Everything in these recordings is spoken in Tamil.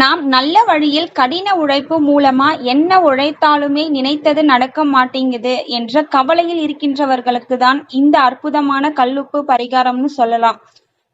நாம் நல்ல வழியில் கடின உழைப்பு மூலமா என்ன உழைத்தாலுமே நினைத்தது நடக்க மாட்டேங்குது என்ற கவலையில் இருக்கின்றவர்களுக்கு தான் இந்த அற்புதமான கல்லுப்பு பரிகாரம்னு சொல்லலாம்.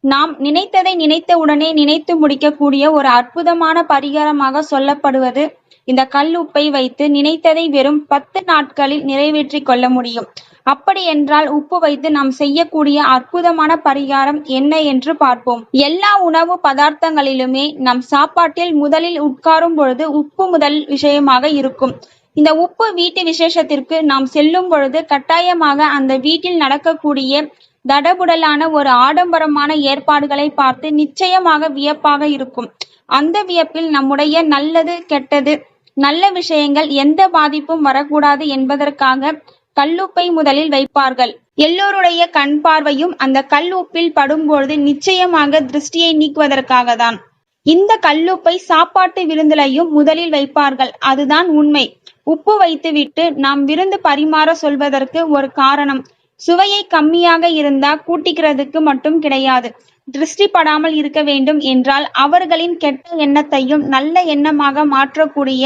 நாம் நினைத்ததை நினைத்த உடனே நினைத்து முடிக்கக்கூடிய ஒரு அற்புதமான பரிகாரமாக சொல்லப்படுவது இந்த கல்லுப்பை வைத்து நினைத்ததை வெறும் பத்து நாட்களில் நிறைவேற்றிக் கொள்ள முடியும். அப்படி என்றால் உப்பு வைத்து நாம் செய்யக்கூடிய அற்புதமான பரிகாரம் என்ன என்று பார்ப்போம். எல்லா உணவு பதார்த்தங்களிலுமே நம் சாப்பாட்டில் முதலில் உட்காரும் பொழுது உப்பு முதல் விஷயமாக இருக்கும். இந்த உப்பு வீட்டு விசேஷத்திற்கு நாம் செல்லும் பொழுது கட்டாயமாக அந்த வீட்டில் நடக்கக்கூடிய தடபுடலான ஒரு ஆடம்பரமான ஏற்பாடுகளை பார்த்து நிச்சயமாக வியப்பாக இருக்கும். அந்த வியப்பில் நம்முடைய நல்லது கெட்டது நல்ல விஷயங்கள் எந்த பாதிப்பும் வரக்கூடாது என்பதற்காக கல்லுப்பை முதலில் வைப்பார்கள். எல்லோருடைய கண் பார்வையும் அந்த கல் உப்பில் படும்பொழுது நிச்சயமாக திருஷ்டியை நீக்குவதற்காக தான் இந்த கல்லுப்பை சாப்பாட்டு விருந்திலையும் முதலில் வைப்பார்கள். அதுதான் உண்மை. உப்பு வைத்துவிட்டு நாம் விருந்து பரிமாற சொல்வதற்கு ஒரு காரணம். சுவையை கம்மியாக இருந்தா கூட்டிக்கிறதுக்கு மட்டும் கிடையாது. திருஷ்டி படாமல் இருக்க வேண்டும் என்றால் அவர்களின் கெட்ட எண்ணத்தையும் நல்ல எண்ணமாக மாற்றக்கூடிய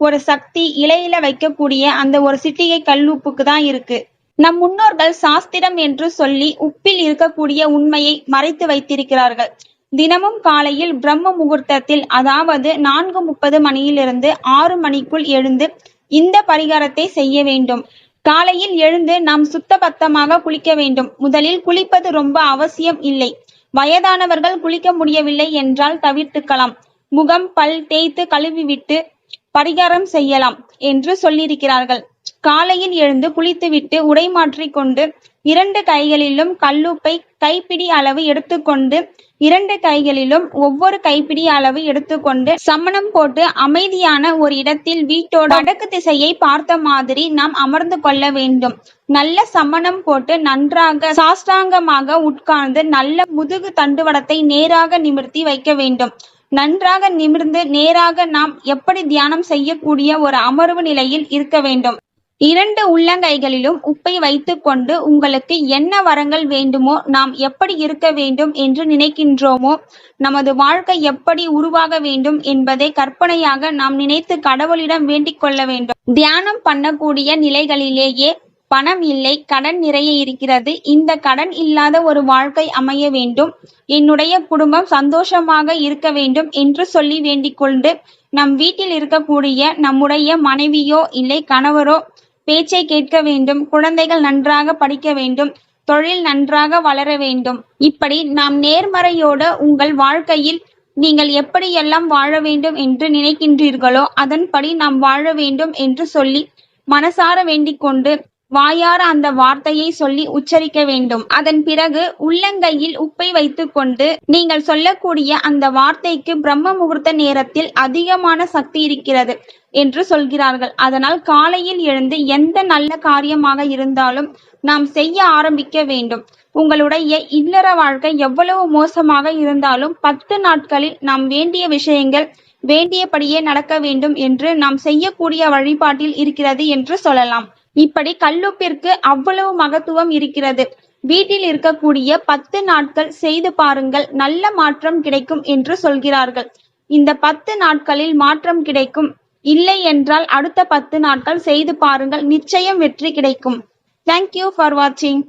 ஒரு சக்தி இலையில வைக்கக்கூடிய அந்த ஒரு சிட்டிகை கல்லுப்புக்கு தான் இருக்கு. நம் முன்னோர்கள் சாஸ்திரம் என்று சொல்லி உப்பில் இருக்கக்கூடிய உண்மையை மறைத்து வைத்திருக்கிறார்கள். தினமும் காலையில் பிரம்ம முகூர்த்தத்தில் அதாவது நான்கு முப்பது மணியிலிருந்து ஆறு மணிக்குள் எழுந்து இந்த பரிகாரத்தை செய்ய வேண்டும். காலையில் எழுந்து நாம் சுத்த பத்தமாக குளிக்க வேண்டும். முதலில் குளிப்பது ரொம்ப அவசியம் இல்லை. வயதானவர்கள் குளிக்க முடியவில்லை என்றால் தவிர்த்துக்கலாம். முகம் பல் தேய்த்து கழுவிவிட்டு பரிகாரம் செய்யலாம் என்று சொல்லியிருக்கிறார்கள். காலையில் எழுந்து குளித்துவிட்டு உடை மாற்றிக்கொண்டு இரண்டு கைகளிலும் கல்லுப்பை கைப்பிடி அளவு எடுத்துக்கொண்டு இரண்டு கைகளிலும் ஒவ்வொரு கைப்பிடி அளவு எடுத்துக்கொண்டு சமணம் போட்டு அமைதியான ஒரு இடத்தில் வீட்டோட வடக்கு திசையை பார்த்த மாதிரி நாம் அமர்ந்து கொள்ள வேண்டும். நல்ல சமணம் போட்டு நன்றாக சாஷ்டாங்கமாக உட்கார்ந்து நல்ல முதுகு தண்டுவடத்தை நேராக நிமிர்த்தி வைக்க வேண்டும். நன்றாக நிமிர்ந்து நேராக நாம் எப்படி தியானம் செய்யக்கூடிய ஒரு அமர்வு நிலையில் இருக்க வேண்டும். இரண்டு உள்ளங்கைகளிலும் உப்பை வைத்துக்கொண்டு உங்களுக்கு என்ன வரங்கள் வேண்டுமோ நாம் எப்படி இருக்க வேண்டும் என்று நினைக்கின்றோமோ நமது வாழ்க்கை எப்படி உருவாக வேண்டும் என்பதை கற்பனையாக நாம் நினைத்து கடவுளிடம் வேண்டிக் கொள்ள வேண்டும். தியானம் பண்ணக்கூடிய நிலைகளிலேயே பணம் இல்லை கடன் நிறைய இருக்கிறது இந்த கடன் இல்லாத ஒரு வாழ்க்கை அமைய வேண்டும் என்னுடைய குடும்பம் சந்தோஷமாக இருக்க வேண்டும் என்று சொல்லி வேண்டிக் கொண்டு நம் வீட்டில் இருக்கக்கூடிய நம்முடைய மனைவியோ இல்லை கணவரோ பேச்சை கேட்க வேண்டும் குழந்தைகள் நன்றாக படிக்க வேண்டும் தொழில் நன்றாக வளர வேண்டும். இப்படி நாம் நேர்மறையோட உங்கள் வாழ்க்கையில் நீங்கள் எப்படியெல்லாம் வாழ வேண்டும் என்று நினைக்கின்றீர்களோ அதன்படி நாம் வாழ வேண்டும் என்று சொல்லி மனசார வேண்டிக் கொண்டு வாயார அந்த வார்த்தையை சொல்லி உச்சரிக்க வேண்டும். அதன் பிறகு உள்ளங்கையில் உப்பை வைத்துக் கொண்டு நீங்கள் சொல்லக்கூடிய அந்த வார்த்தைக்கு பிரம்ம முகூர்த்த நேரத்தில் அதிகமான சக்தி இருக்கிறது என்று சொல்கிறார்கள். அதனால் காலையில் எழுந்து எந்த நல்ல காரியமாக இருந்தாலும் நாம் செய்ய ஆரம்பிக்க வேண்டும். உங்களுடைய இல்லற வாழ்க்கை எவ்வளவு மோசமாக இருந்தாலும் பத்து நாட்களில் நாம் வேண்டிய விஷயங்கள் வேண்டியபடியே நடக்க வேண்டும் என்று நாம் செய்யக்கூடிய வழிபாட்டில் இருக்கிறது என்று சொல்லலாம். இப்படி கல்லுப்பிற்கு அவ்வளவு மகத்துவம் இருக்கிறது. வீட்டில் இருக்கக்கூடிய பத்து நாட்கள் செய்து பாருங்கள் நல்ல மாற்றம் கிடைக்கும் என்று சொல்கிறார்கள். இந்த பத்து நாட்களில் மாற்றம் கிடைக்கும். இல்லை என்றால் அடுத்த பத்து நாட்கள் செய்து பாருங்கள் நிச்சயம் வெற்றி கிடைக்கும். தேங்க் யூ ஃபார் வாட்சிங்.